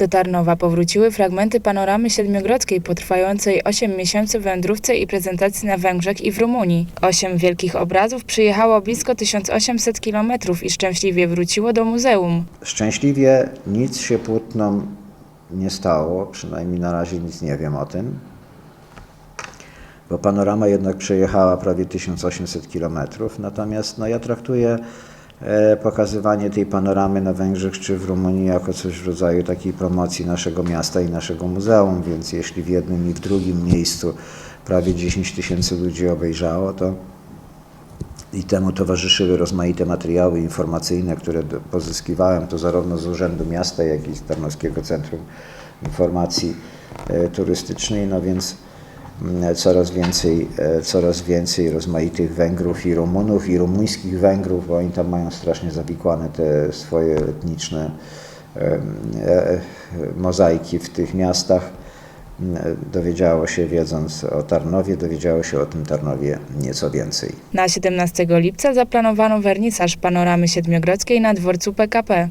Do Tarnowa powróciły fragmenty panoramy siedmiogrodzkiej po trwającej 8 miesięcy wędrówce i prezentacji na Węgrzech i w Rumunii. Osiem wielkich obrazów przyjechało blisko 1800 kilometrów i szczęśliwie wróciło do muzeum. Szczęśliwie nic się płótnom nie stało, przynajmniej na razie nic nie wiem o tym, bo panorama jednak przejechała prawie 1800 km. Natomiast no, ja traktuję pokazywanie tej panoramy na Węgrzech czy w Rumunii jako coś w rodzaju takiej promocji naszego miasta i naszego muzeum, więc jeśli w jednym i w drugim miejscu prawie 10 tysięcy ludzi obejrzało, to i temu towarzyszyły rozmaite materiały informacyjne, które pozyskiwałem to zarówno z Urzędu Miasta, jak i z Tarnowskiego Centrum Informacji e, Turystycznej, no więc coraz więcej, e, coraz więcej rozmaitych Węgrów i Rumunów i rumuńskich Węgrów, bo oni tam mają strasznie zawikłane te swoje etniczne e, e, mozaiki w tych miastach. Mm, Dowiedziało się, wiedząc o Tarnowie, dowiedziało się o tym Tarnowie nieco więcej. Na 17 lipca zaplanowano wernisaż panoramy siedmiogrodzkiej na dworcu PKP.